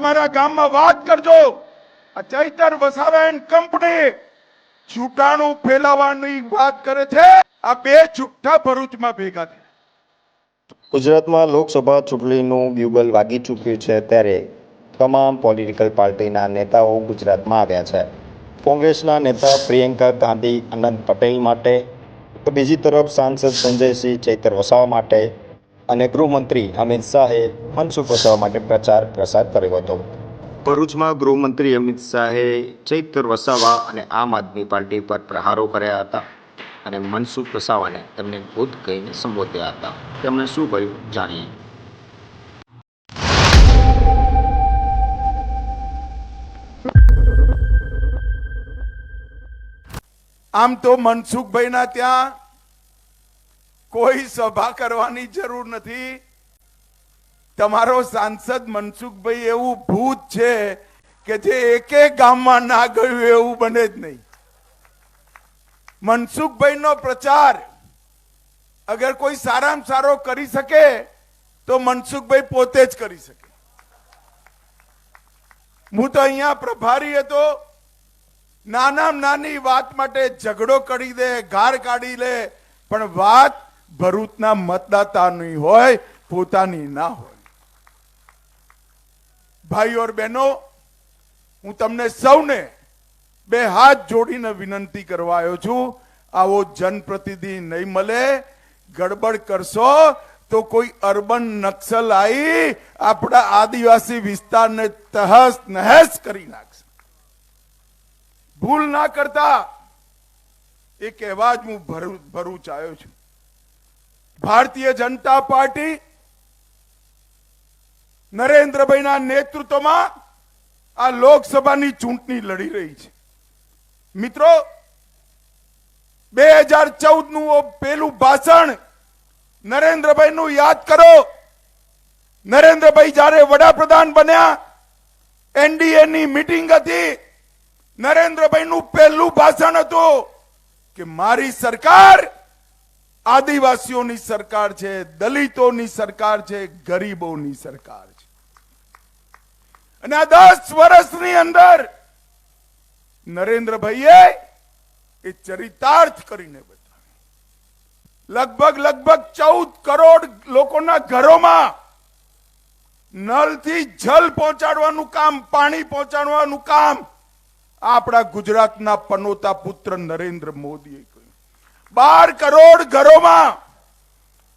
તમારા ગામમાં વાત કરજો. આ ચૈતર વસાવેન કંપની છૂટાણું ફેલાવવાની વાત કરે છે. આ બે છૂટા ભરૂચમાં ભેગા થયા. ગુજરાતમાં લોકસભા ચૂંટણીનું બ્યુગલ વાગી ચૂક્યું છે ત્યારે તમામ પોલિટિકલ પાર્ટીના નેતાઓ ગુજરાતમાં આવ્યા છે. કોંગ્રેસના નેતા પ્રિયંકા ગાંધી, આનંદ પટેલ માટે, તો બીજી તરફ સાંસદ સંજયસિંહ ચૈતર વસાવા માટે અને ગૃહમંત્રી અમિત શાહે મનસુખ વસાવા માટે પ્રચાર પ્રસાર કર્યો હતો. ભરૂચમાં ગૃહમંત્રી અમિત શાહે ચૈતર વસાવા અને આમ આદમી પાર્ટી પર પ્રહારો કર્યા હતા અને મનસુખ વસાવાને તેમને બુદ્ધ કહીને સંબોધ્યા હતા. તેમણે શું કહ્યું જાણીએ? આમ તો મનસુખભાઈના ત્યાં કોઈ સભા કરવાની જરૂર નથી. તમારો સાંસદ મનસુખભાઈ એવું ભૂત છે કે જે એકે ગામમાં ના ગયું એવું બને જ નહીં. મનસુખભાઈનો પ્રચાર અગર કોઈ સારામાં સારો કરી શકે તો મનસુખભાઈ પોતે જ કરી શકે. હું તો અહીંયા પ્રભારી હતો. નાનામાં નાની વાત માટે ઝઘડો કરી દે, ગાર કાઢી લે, પણ વાત ભરૂચના મતદાતાની હોય, પોતાની ના હોય. ભાઈઓ ઓર બહેનો, હું તમને સૌને બે હાથ જોડીને વિનંતી કરવા આવ્યો છું, આવો જનપ્રતિનિધિ નહીં મળે, ગડબડ કરશો તો કોઈ અર્બન નક્સલ આવી આપણા આદિવાસી વિસ્તારને તહસ નહેસ કરી નાખશે. ભૂલ ના કરતા એ કહેવા જ હું ભરૂચ આવ્યો છું. ભારતીય જનતા પાર્ટી નરેન્દ્રભાઈના નેતૃત્વમાં આ લોકસભાની ચૂંટણી લડી રહી છે. મિત્રો, બે હજાર ચૌદનું પેલું ભાષણ નરેન્દ્રભાઈ નું યાદ કરો. નરેન્દ્રભાઈ જ્યારે વડાપ્રધાન બન્યા એનડીએ ની મીટિંગ હતી નરેન્દ્રભાઈ નું પહેલું ભાષણ હતું કે મારી સરકાર આદિવાસીઓની સરકાર છે, દલિતોની સરકાર છે, ગરીબોની સરકાર છે. અને આ દસ વર્ષની અંદર નરેન્દ્રભાઈએ એ ચરિતાર્થ કરીને બતાવ્યું. લગભગ લગભગ ચૌદ કરોડ લોકોના ઘરોમાં નલથી જલ પહોંચાડવાનું કામ, પાણી પહોંચાડવાનું કામ આપણા ગુજરાતના પનોતા પુત્ર નરેન્દ્ર મોદીએ કર્યું. બાર કરોડ ઘરોમાં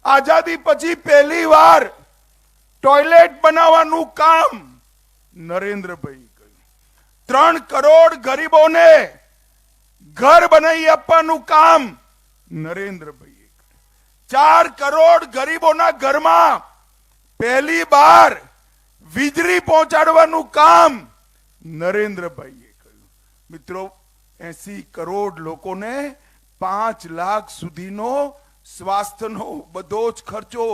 આઝાદી પછી પહેલી વાર ટોયલેટ બનાવવાનું કામ નરેન્દ્રભાઈ કર્યું. ત્રણ કરોડ ગરીબોને ઘર બનાવી આપવાનું કામ નરેન્દ્રભાઈએ ચાર કરોડ ગરીબોના ઘરમાં પહેલી બાર વીજળી પહોંચાડવાનું કામ નરેન્દ્રભાઈએ કર્યું. મિત્રો, એસી કરોડ લોકોને પાંચ લાખ સુધીનો સ્વાસ્થ્યનો બધો જ ખર્ચો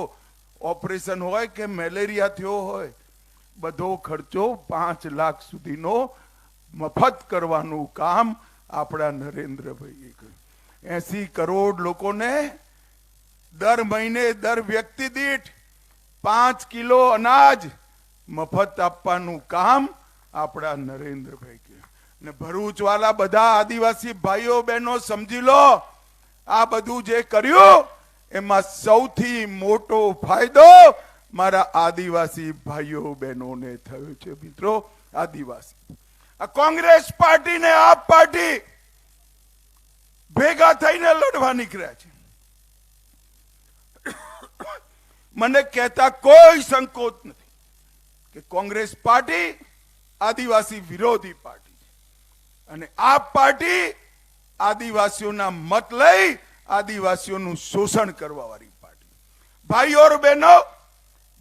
ઓપરેશન હોય કે મેલેરિયા થયો હોય, બધો ખર્ચો પાંચ લાખ સુધીનો મફત કરવાનું કામ આપણા નરેન્દ્રભાઈએ કર્યું. એસી કરોડ લોકોને દર મહિને દર વ્યક્તિ દીઠ પાંચ કિલો અનાજ મફત આપવાનું કામ આપણા નરેન્દ્રભાઈ ને ભરૂચ વાળા બધા આદિવાસી ભાઈઓ, બહેનો, સમજી લો, આ બધું જે કર્યું, એમાં સૌથી મોટો ફાયદો મારા આદિવાસી ભાઈઓ, બહેનોને થયો છે મિત્રો, આદિવાસી. આ કોંગ્રેસ પાર્ટી ને આપ પાર્ટી ભેગા થઈને લડવા નીકળ્યા છે. મને કહેતા કોઈ સંકોચ નથી કે કોંગ્રેસ પાર્ટી આદિવાસી વિરોધી પાર્ટી. અને આ પાર્ટી આદિવાસીઓના મત લઈ આદિવાસીઓનું શોષણ કરવા વાળી પાર્ટી. ભાઈઓ બહેનો,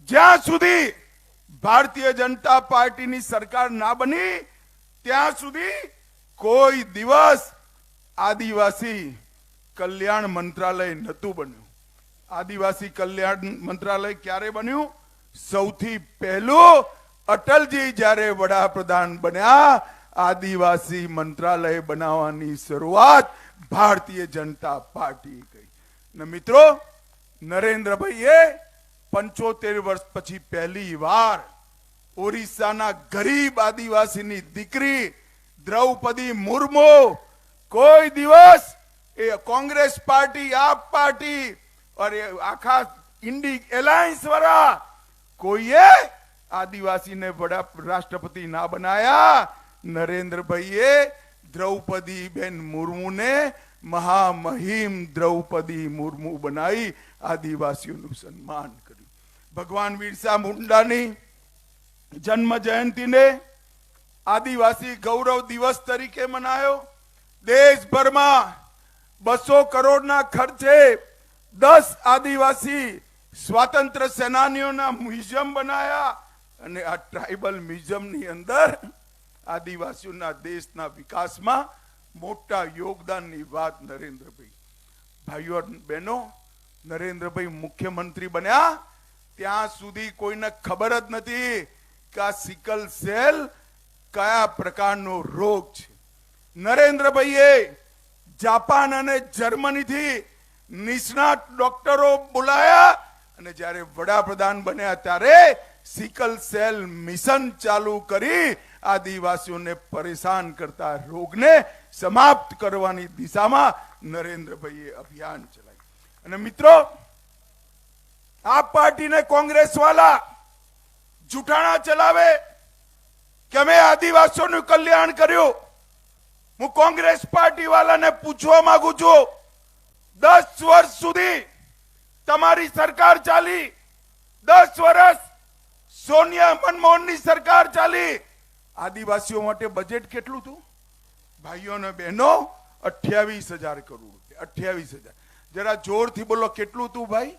જ્યાં સુધી ભારતીય જનતા પાર્ટીની સરકાર ના બની, ત્યાં સુધી કોઈ દિવસ આદિવાસી કલ્યાણ મંત્રાલય નહોતું બન્યું. આદિવાસી કલ્યાણ મંત્રાલય ક્યારે બન્યું? સૌથી પહેલું અટલજી જ્યારે વડાપ્રધાન બન્યા આદિવાસી મંત્રાલય બનાવવાની શરૂઆત ભારતીય જનતા પાર્ટી કરી ને મિત્રો નરેન્દ્રભાઈએ પંચોતેર વર્ષ પછી પહેલી વાર ઓરિસ્સાના ગરીબ આદિવાસીની દીકરી દ્રૌપદી મુર્મુ કોઈ દિવસ એ કોંગ્રેસ પાર્ટી આપ પાર્ટી અરે આખા ઇન્ડી એલાયન્સ વાળા કોઈએ આદિવાસીને વડા રાષ્ટ્રપતિ ના બનાયા નરેન્દ્રભાઈએ દ્રૌપદી બેન મુર્મુને મહામહિમ દ્રૌપદી મુર્મુ બનાવી આદિવાસીઓનું સન્માન કર્યું. ભગવાન બિરસા મુંડાની જન્મ જયંતિને આદિવાસી ગૌરવ દિવસ તરીકે મનાયો. દેશભરમાં બસો કરોડના ખર્ચે દસ આદિવાસી સ્વાતંત્ર્ય સેનાનીઓના મ્યુઝિયમ બનાયા અને આ ટ્રાઇબલ મ્યુઝિયમની અંદર આદિવાસીઓના દેશના વિકાસમાં મોટા યોગદાનની વાત નરેન્દ્રભાઈ. ભાઈઓ બહેનો, નરેન્દ્રભાઈ મુખ્યમંત્રી બન્યા. ત્યાં સુધી કોઈને ખબર જ નથી કે આ સિકલ સેલ કયા પ્રકારનો રોગ છે. નરેન્દ્રભાઈએ જાપાન અને જર્મનીથી નિષ્ણાત ડોક્ટરો બોલાયા અને જ્યારે વડાપ્રધાન બન્યા ત્યારે સિકલ સેલ મિશન ચાલુ કરી આદિવાસીઓને પરેશાન કરતા રોગને સમાપ્ત કરવાની દિશામાં નરેન્દ્રભાઈએ અભિયાન ચલાવ્યું. અને મિત્રો, આ પાર્ટીને કોંગ્રેસ વાળા જૂઠાણા ચલાવે કે અમે આદિવાસીઓનું કલ્યાણ કર્યું? હું કોંગ્રેસ પાર્ટી વાળાને પૂછવા માંગુ છું, દસ વર્ષ સુધી તમારી સરકાર ચાલી, દસ વર્ષ સોનિયા મનમોહનની સરકાર ચાલી આદિવાસીઓ માટે બજેટ કેટલું હતું? ભાઈઓ અને બહેનો અઠ્યાવીસ હજાર કરોડ રૂપિયા, અઠ્યાવીસ હજાર. જરા જોરથી બોલો, કેટલું હતું ભાઈ?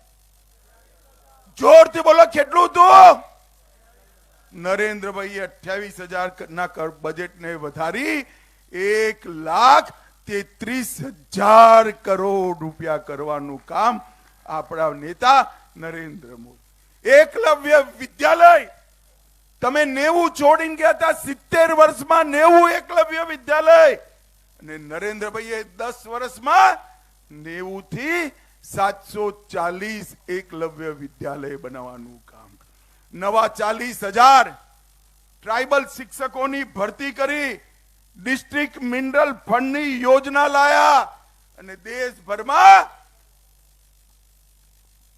જોરથી બોલો, કેટલું હતું? નરેન્દ્રભાઈ અઠ્યાવીસ હજાર ના બજેટને વધારી એક લાખ તેત્રીસ હજાર કરોડ રૂપિયા કરવાનું કામ આપણા નેતા નરેન્દ્ર મોદી. એકલવ્ય વિદ્યાલય તમે નેવું છોડીને ગયા હતા, સિત્તેર વર્ષમાં નેવું એકલવ્ય વિદ્યાલય. અને નરેન્દ્રભાઈએ દસ વર્ષમાં નેવું થી સાતસો ચાલીસ એકલવ્ય વિદ્યાલય બનાવવાનું કામ નવા ચાલીસ હજાર ટ્રાઇબલ શિક્ષકોની ભરતી કરી, ડિસ્ટ્રિક્ટ મિનરલ ફંડની યોજના લાયા, અને દેશભરમાં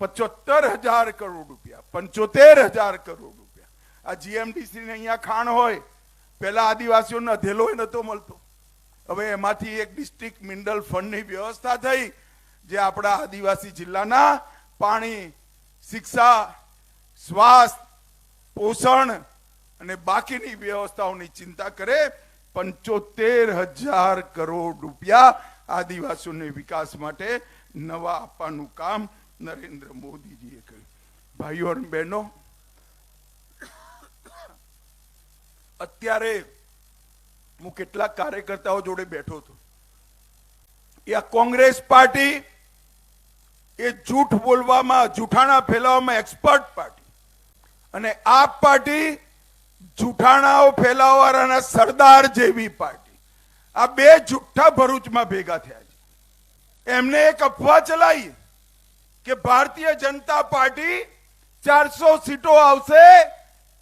પચોતેર હજાર કરોડ રૂપિયા, પંચોતેર હજાર કરોડ આ જીએમડીસી ને અહીંયા ખાણ હોય, પેલા આદિવાસીઓને અધેલો નતો મળતો. હવે એમાંથી એક ડિસ્ટ્રિક્ટ મિનરલ ફંડની વ્યવસ્થા થઈ, જે આપણા આદિવાસી જિલ્લાના પાણી, શિક્ષા સ્વાસ્થ્ય પોષણ અને બાકીની વ્યવસ્થાઓની ચિંતા કરે પંચોતેર હજાર કરોડ રૂપિયા આદિવાસીઓને વિકાસ માટે નવા આપવાનું કામ નરેન્દ્ર મોદીજીએ કર્યું. ભાઈઓ અને બહેનો અત્યારે હું કેટલાક કાર્યકર્તાઓ જોડે બેઠો હતો એ કોંગ્રેસ પાર્ટી એ જૂઠ બોલવામાં, જૂઠાણા ફેલાવવામાં એક્સપર્ટ પાર્ટી. અને આ પાર્ટી જૂઠાણાઓ ફેલાવવાના સરદાર જેવી પાર્ટી. આ બે જુઠ્ઠા ભરૂચમાં ભેગા થયા છે. એમને એક અફવા ચલાવી કે ભારતીય જનતા પાર્ટી ચારસો સીટો આવશે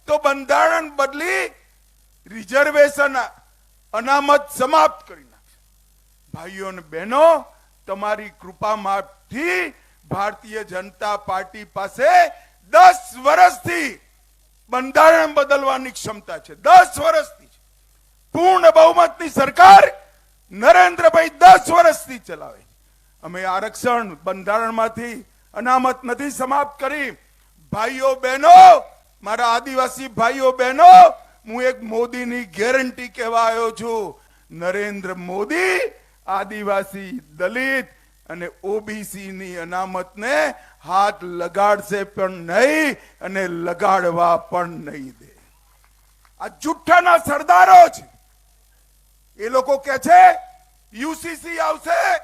તો બંધારણ બદલી રિઝર્વેશન અનામત સમાપ્ત કરી નાખશે. ભાઈઓ અને બહેનો, તમારી કૃપામાંથી ભારતીય જનતા પાર્ટી પાસે દસ વર્ષથી બંધારણ બદલવાની ક્ષમતા છે. દસ વર્ષથી. પૂર્ણ બહુમતની સરકાર નરેન્દ્રભાઈ દસ વર્ષથી ચલાવે અમે આરક્ષણ બંધારણમાંથી અનામત નથી સમાપ્ત કરી. ભાઈઓ, બહેનો, મારા આદિવાસી ભાઈઓ, બહેનો હું એક મોદીની ગેરંટી કહેવા આવ્યો છું. નરેન્દ્ર મોદી, આદિવાસી દલિત અને ઓબીસી ની અનામતને હાથ લગાડશે પણ નહીં અને લગાડવા પણ નહીં દે. આ જુઠ્ઠાના સરદારો છે. એ લોકો કે છે યુસીસી આવશે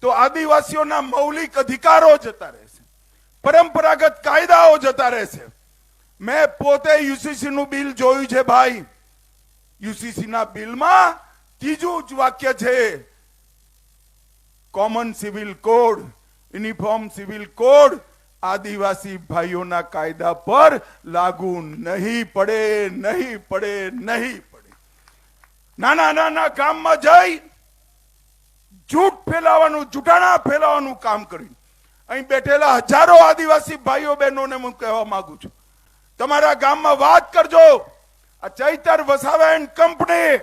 તો આદિવાસીઓના મૌલિક અધિકારો જતા રહેશે. પરંપરાગત કાયદાઓ જતા રહેશે. મેં પોતે યુસીસી નું બિલ જોયું છે ભાઈ. યુસીસી ના બિલમાં ત્રીજું જ વાક્ય છે common civil code uniform civil code આદિવાસી ભાઈઓના કાયદા પર લાગુ નહીં પડે નહીં પડે નહીં પડે. નાના નાના ગામમાં જઈ જૂઠ ફેલાવાનું, જૂઠાણા ફેલાવાનું કામ કર્યું. અહીં બેઠેલા હજારો આદિવાસી ભાઈઓ બહેનોને હું કહેવા માંગુ છું. તમારા ગામમાં વાત કરજો. આ ચૈતર વસાવેન કંપની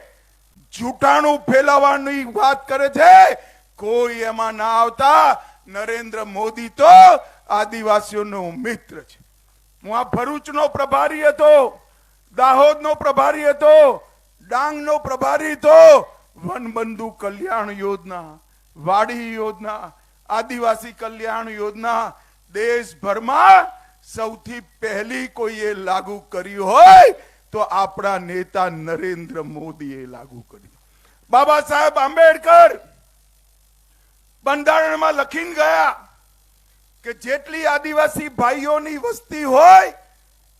જૂઠાણું ફેલાવવાની વાત કરે છે. કોઈ એમાં ના આવતા. નરેન્દ્ર મોદી તો આદિવાસીઓનો મિત્ર છે. હું આ ભરૂચનો પ્રભારી હતો, દાહોદનો પ્રભારી હતો, ડાંગનો પ્રભારી હતો. વનબંધુ કલ્યાણ યોજના, વાડી યોજના, આદિવાસી કલ્યાણ યોજના, દેશભરમાં સૌથી પહેલી કોઈએ લાગુ કરી હોય તો આપણા નેતા નરેન્દ્ર મોદીએ લાગુ કર્યું. બાબા સાહેબ આંબેડકર બંધારણમાં લખીને ગયા કે જેટલી આદિવાસી ભાઈઓની વસ્તી હોય,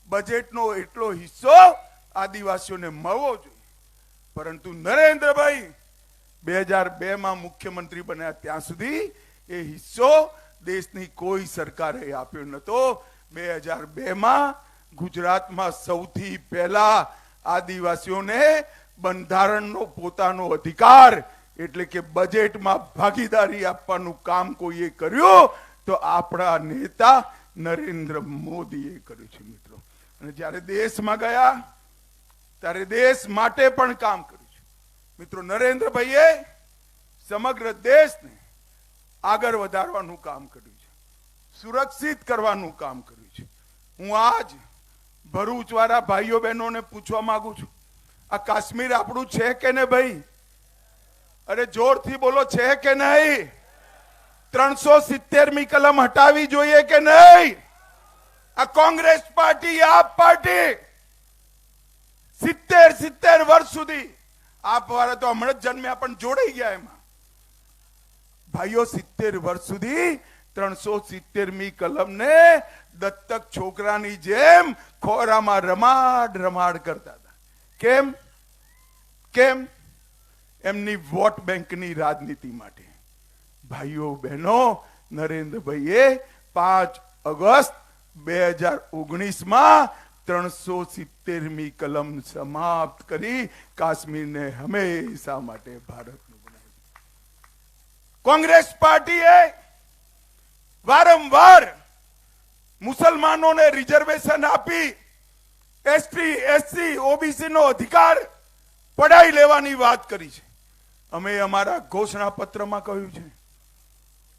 બજેટનો એટલો હિસ્સો આદિવાસીઓને મળવો જોઈએ. પરંતુ નરેન્દ્રભાઈ બે હજાર બે માં મુખ્યમંત્રી બન્યા ત્યાં સુધી એ હિસ્સો દેશની કોઈ સરકારે આપ્યો નતો બે હજાર બે માં ગુજરાતમાં સૌથી પહેલા આદિવાસીઓને બંધારણનો પોતાનો અધિકાર એટલે કે બજેટમાં ભાગીદારી આપવાનું કામ કોઈએ કર્યું, તો આપણા નેતા નરેન્દ્ર મોદીએ કર્યું છે મિત્રો. અને જ્યારે દેશમાં ગયા, ત્યારે દેશ માટે પણ કામ કર્યું છે. મિત્રો, નરેન્દ્રભાઈએ સમગ્ર દેશને આગળ વધારવાનું કામ કર્યું છે. સુરક્ષિત કરવાનું કામ કર્યું હું આજ ભરૂચ વાળા ભાઈઓ બહેનોને પૂછવા માંગુ છું. આ કાશ્મીર આપણું છે કે ને ભાઈ? અરે જોરથી બોલો, છે કે નહીં? ત્રણસો સિત્તેરમી કલમ હટાવી જોઈએ કે નહીં? આ કોંગ્રેસ પાર્ટી, આપ પાર્ટી, સિત્તેર સિત્તેર વર્ષ સુધી આપ વાળા તો હમણાં જ જન્મ્યા, પણ જોડાઈ ગયા એમાં. ભાઈઓ, સિત્તેર વર્ષ સુધી ત્રણસો સિત્તેરમી કલમને દત્તક છોકરાની જેમ ખોરામાં રમાડ રમાડ કરતા હતા. કેમ? કેમ? એમની વોટ બેંકની રાજનીતિ માટે. ભાઈઓ, બહેનો, નરેન્દ્રભાઈએ પાંચ ઓગસ્ટ બે હજાર ઓગણીસમાં ત્રણસો સિત્તેરમી કલમ સમાપ્ત કરી કાશ્મીરને હંમેશા માટે ભારતનું બનાવ્યું. કોંગ્રેસ પાર્ટીએ વારંવાર મુસલમાનોને રિઝર્વેશન આપી એસટી એસસી ઓબીસી નો અધિકાર પડાઈ લેવાની વાત કરી છે. અમે અમારા ઘોષણા પત્રમાં કહ્યું છે,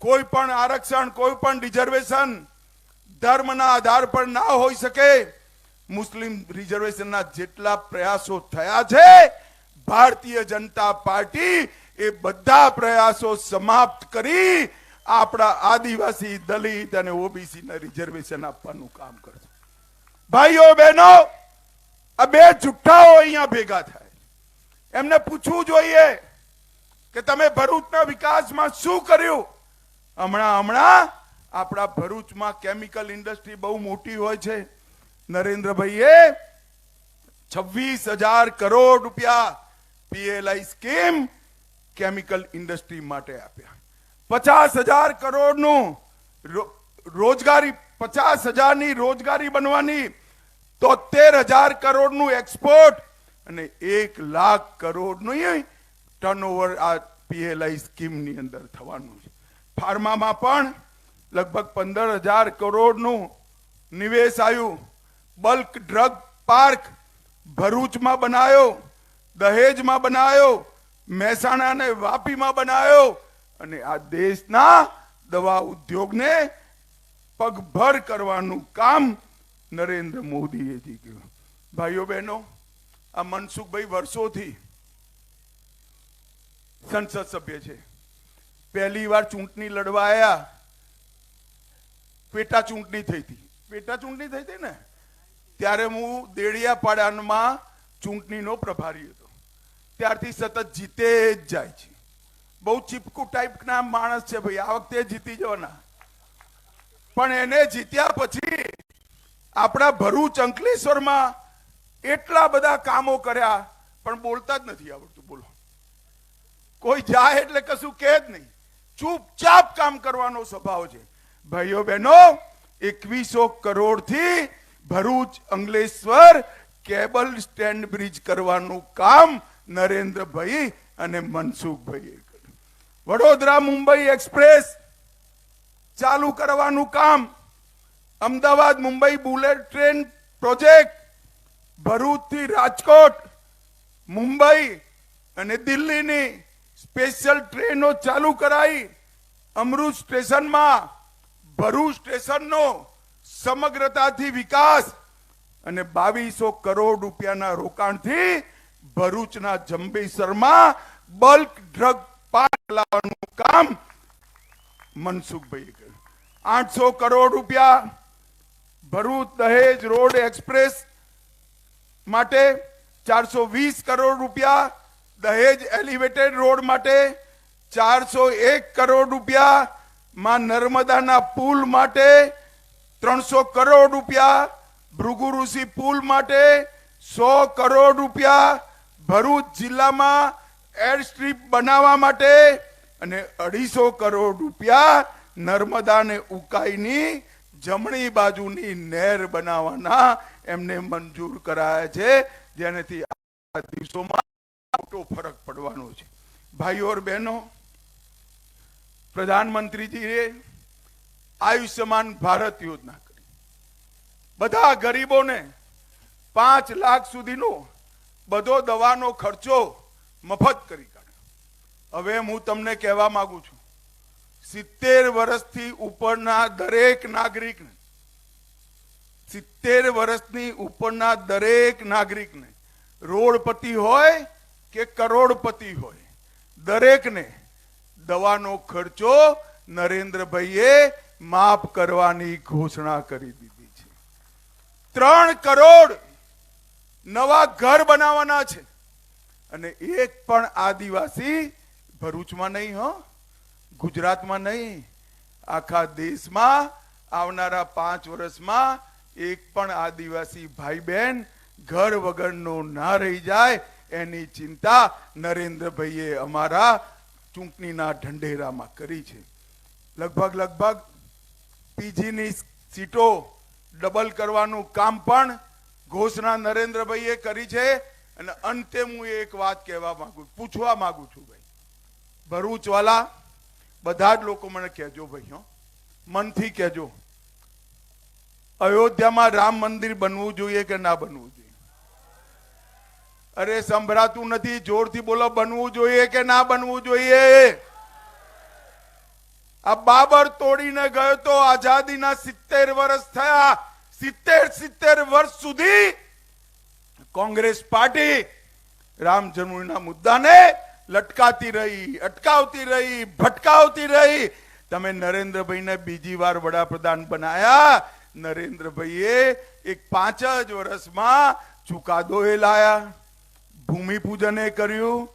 કોઈ પણ આરક્ષણ, કોઈ પણ રિઝર્વેશન ધર્મના આધાર પર ના હોઈ શકે. મુસ્લિમ રિઝર્વેશનના જેટલા પ્રયાસો થયા છે, ભારતીય જનતા પાર્ટી એ બધા પ્રયાસો સમાપ્ત કરી આપણા આદિવાસી દલિત અને ઓબીસી ના રિઝર્વેશન આપવાનું કામ કરશે. ભાઈઓ, બહેનો, આ બે જુઠ્ઠાઓ અહીંયા ભેગા થાય. એમને પૂછવું જોઈએ કે તમે ભરૂચના વિકાસમાં શું કર્યું? હમણાં હમણાં આપણા ભરૂચમાં કેમિકલ ઇન્ડસ્ટ્રી બહુ મોટી હોય છે. નરેન્દ્રભાઈએ છવ્વીસ હજાર કરોડ રૂપિયા પીએલઆઈ સ્કીમ કેમિકલ ઇન્ડસ્ટ્રી માટે આપ્યા. પચાસ હજાર કરોડનું રોજગારી, પચાસ હજારની રોજગારી બનવાની તોતેર હજાર કરોડનું એક્સપોર્ટ અને એક લાખ કરોડનું ટર્નઓવર આ પીએલઆઈ સ્કીમની અંદર થવાનું છે. ફાર્મામાં પણ લગભગ પંદર હજાર કરોડનું નિવેશ આવ્યું. બલ્ક ડ્રગ પાર્ક ભરૂચમાં બનાવ્યો દહેજમાં બનાવ્યો મહેસાણા અને વાપીમાં બનાવ્યો અને આ દેશના દવા ઉદ્યોગને પગભર કરવાનું કામ નરેન્દ્ર મોદીએ જી ભાઈઓ બહેનો, આ મનસુખભાઈ વર્ષોથી સંસદ સભ્ય છે. પહેલી વાર ચૂંટણી લડવા આવ્યા પેટા ચૂંટણી થઈ હતી. પેટા ચૂંટણી થઈ હતી ને? ત્યારે હું દેડિયાપાડામાં ચૂંટણીનો પ્રભારી હતો. ત્યારથી સતત જીતે જ જાય છે. બહુ ચીપકુ ટાઈપના માણસ છે ભાઈ. આ વખતે જીતી જવાના પણ એને જીત્યા પછી આપણા ભરૂચ અંકલેશ્વરમાં એટલા બધા કામો કર્યા, પણ બોલતા જ નથી આવડતું. બોલો. કોઈ જાય એટલે કશું કહે જ નહીં. ચૂપચાપ કામ કરવાનો સ્વભાવ છે. ભાઈઓ બહેનો, એકવીસો કરોડથી Bharuch Ankleshwar cable stand bridge કરવાનું કામ નરેન્દ્રભાઈ અને મનસુખભાઈએ વડોદરા મુંબઈ એક્સપ્રેસ ચાલુ કરવાનું કામ. Ahmedabad Mumbai bullet train project, ભરૂચથી Rajkot, Mumbai અને દિલ્હીની સ્પેશિયલ ટ્રેનો ચાલુ કરાઈ. અમૃત સ્ટેશનમાં, ભરૂચ સ્ટેશનનો સમગ્રતાથી વિકાસ અને બાવીસો કરોડ રૂપિયાના રોકાણથી ભરૂચના જંબેસરમાં બલ્ક ડ્રગ પાર્ક લાવવાનું કામ મનસુખભાઈ કર્યું. આઠસો કરોડ રૂપિયા ભરૂચ દહેજ રોડ એક્સપ્રેસ માટે ચારસો વીસ કરોડ રૂપિયા દહેજ એલિવેટેડ રોડ માટે ચારસો એક કરોડ રૂપિયા માં નર્મદાના પુલ માટે ત્રણસો કરોડ રૂપિયા ભૃગુ ઋષિ પુલ માટે સો કરોડ રૂપિયા, ભરૂચ જિલ્લામાં એર સ્ટ્રીપ બનાવવા માટે અને અઢીસો કરોડ રૂપિયા નર્મદાને ઉકાઈની જમણી બાજુની નહેર બનાવવાના એમને મંજૂર કરાયા છે, જેનાથી આ દિવસોમાં મોટો ફરક પડવાનો છે. ભાઈઓ બહેનો, પ્રધાનમંત્રીજીએ આયુષ્યમાન ભારત યોજના કરી. બધા ગરીબોને પાંચ લાખ સુધીનો બધો દવાનો ખર્ચો મફત કરી કાઢ્યો. હવે હું તમને કહેવા માંગુ છું, સિત્તેર વર્ષથી ઉપરના દરેક નાગરિકને, સિત્તેર વર્ષની ઉપરના દરેક નાગરિકને, રોડપતિ હોય કે કરોડપતિ હોય, દરેકને દવાનો ખર્ચો નરેન્દ્રભાઈએ માફ કરવાની ઘોષણા કરી દીધી છે. ત્રણ કરોડ નવા ઘર બનાવવાના છે. અને એક પણ આદિવાસી ભરૂચમાં નહીં, હો. ગુજરાતમાં નહીં. આખા દેશમાં આવનારા પાંચ વર્ષમાં એક પણ આદિવાસી ભાઈ બહેન ઘર વગરનો ના રહી જાય એની ચિંતા નરેન્દ્રભાઈએ અમારા ચૂંટણીના ઢંઢેરામાં કરી છે. લગભગ લગભગ પીજીની સીટો ડબલ કરવાનું કામ પણ ઘોષણા નરેન્દ્રભાઈએ કરી છે. અને અંતે હું એક વાત કહેવા માંગુ, પૂછવા માંગુ છું ભાઈ. ભરૂચવાલા, બધા જ લોકો મને કહેજો ભાઈ, હો. મનથી કહેજો. અયોધ્યામાં રામ મંદિર બનવું જોઈએ કે ના બનવું જોઈએ? અરે, સંભળાતું નથી, જોરથી બોલો, બનવું જોઈએ કે ના બનવું જોઈએ? આ બાબર તોડીને ગયો તો આઝાદીના સિત્તેર વર્ષ થયા. સિત્તેર સિત્તેર વર્ષ સુધી કોંગ્રેસ પાર્ટી રામ જન્મભૂમિના મુદ્દાને લટકાતી રહી, અટકાવતી રહી, ભટકાવતી રહી. તમે નરેન્દ્રભાઈને બીજી વાર વડાપ્રધાન બનાયા. નરેન્દ્રભાઈએ એક પાંચ જ વર્ષમાં ચુકાદો એ લાયા. ભૂમિપૂજન એ કર્યું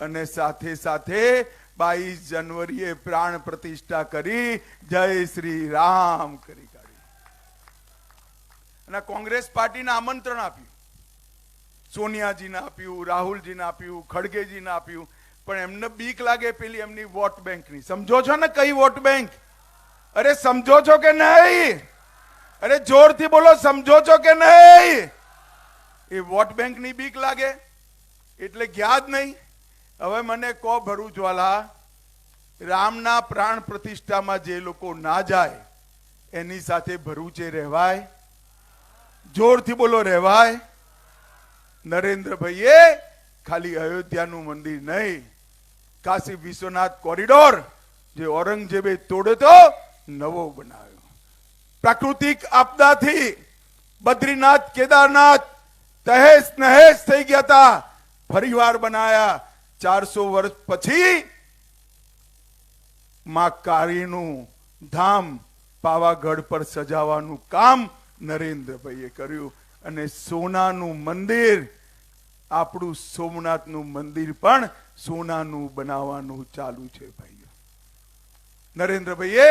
અને સાથે સાથે બાવીસ જાન્યુઆરીએ પ્રાણ પ્રતિષ્ઠા કરી, જય શ્રી રામ કરી કાઢી અને કોંગ્રેસ પાર્ટીને આમંત્રણ આપ્યું. સોનિયાજીને આપ્યું, રાહુલજીને આપ્યું, ખડગેજીને આપ્યું, પણ એમને બીક લાગે પેલી એમની વોટ બેંકની. સમજો છો ને કઈ વોટ બેંક? અરે સમજો છો કે નહીં? અરે જોરથી બોલો, સમજો છો કે નહીં? એ વોટ બેંકની બીક લાગે, એટલે ગયા જ નહીં. હવે મને કહો ભરૂચવાલા, રામના પ્રાણ પ્રતિષ્ઠામાં જે લોકો ના જાય, એની સાથે ભરૂચે રહેવાય? જોરથી બોલો, રહેવાય? નરેન્દ્રભાઈએ ખાલી અયોધ્યાનું મંદિર નહીં, કાશી વિશ્વનાથ કોરિડોર જે ઔરંગઝેબે તોડ્યો નવો બનાવ્યો. પ્રાકૃતિક આપદાથી બદ્રીનાથ, કેદારનાથ તહેસ નહેસ થઈ ગયા હતા. ફરીવાર બનાયા. ચારસો વર્ષ પછી માં કાળીનું ધામ પાવાગઢ પર સજાવવાનું કામ નરેન્દ્રભાઈએ કર્યું. અને સોનાનું મંદિર, આપણું સોમનાથનું મંદિર પણ સોનાનું બનાવવાનું ચાલુ છે ભાઈઓ. નરેન્દ્રભાઈએ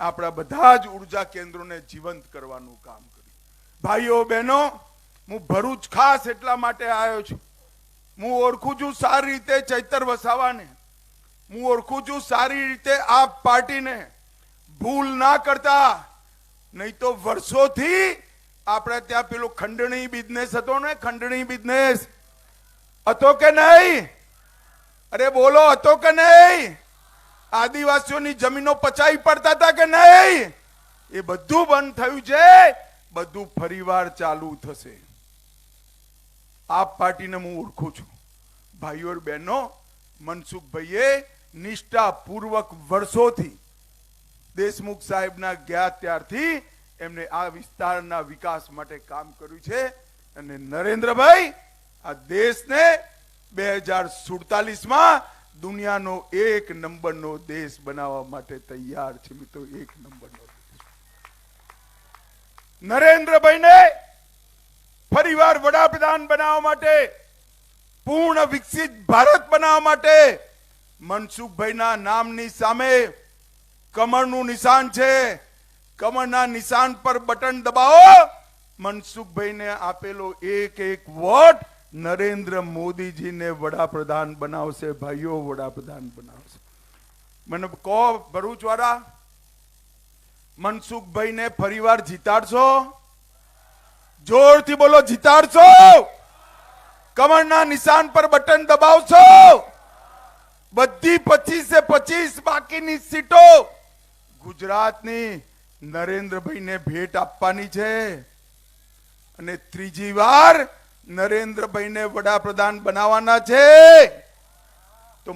આપણા બધા જ ઊર્જા કેન્દ્રોને જીવંત કરવાનું કામ કર્યું. ભાઈઓ, બહેનો, હું ભરૂચ ખાસ એટલા માટે આવ્યો છું. હું ઓળખું છું સારી રીતે ચૈતર વસાવાને. હું ઓળખું છું સારી રીતે આ પાર્ટીને. ભૂલ ના કરતા, નહીં તો વર્ષોથી આપણે ત્યાં પેલો ખંડણી બિઝનેસ હતો ને, ખંડણી બિઝનેસ હતો કે નહીં? અરે બોલો, હતો કે નહીં? આદિવાસીઓની જમીનો પચાવી પડતા હતા કે નહીં? એ બધું બંધ થયું છે. બધું ફરીવાર ચાલુ થશે. આપ પાર્ટીને હું ઓળખું છું. ભાઈઓ બહેનો, મનસુખભાઈએ નિષ્ઠાપૂર્વક વર્ષોથી દેશમુખ સાહેબના ગયા ત્યારથી એમને આ વિસ્તારના વિકાસ માટે કામ કર્યું છે. અને નરેન્દ્રભાઈ, આ દેશને બે હજાર સુડતાલીસમાં દુનિયાનો એક નંબરનો દેશ બનાવવા માટે તૈયાર છે મિત્રો, એક નંબરનો નરેન્દ્રભાઈને ફરીવાર વડાપ્રધાન બનાવવા માટે, પૂર્ણ વિકસિત ભારત બનાવવા માટે મનસુખભાઈના નામની સામે કમળનું નિશાન છે. કમળના નિશાન પર બટન દબાવો. મનસુખભાઈને આપેલો એક એક વોટ નરેન્દ્ર મોદીજીને વડાપ્રધાન બનાવશે, ભાઈઓ વડાપ્રધાન બનાવશે. મને કહો ભરૂચ મનસુખભાઈને ફરીવાર જીતાડશો? જોરથી બોલો, જીતાડશો? કમળના નિશાન પર બટન દબાવશો? બધી પચીસે પચીસ બાકીની સીટો ગુજરાતની નરેન્દ્રભાઈને ભેટ આપવાની છે. અને ત્રીજી વાર નરેન્દ્રભાઈને વડાપ્રધાન બનાવવાના છે. તો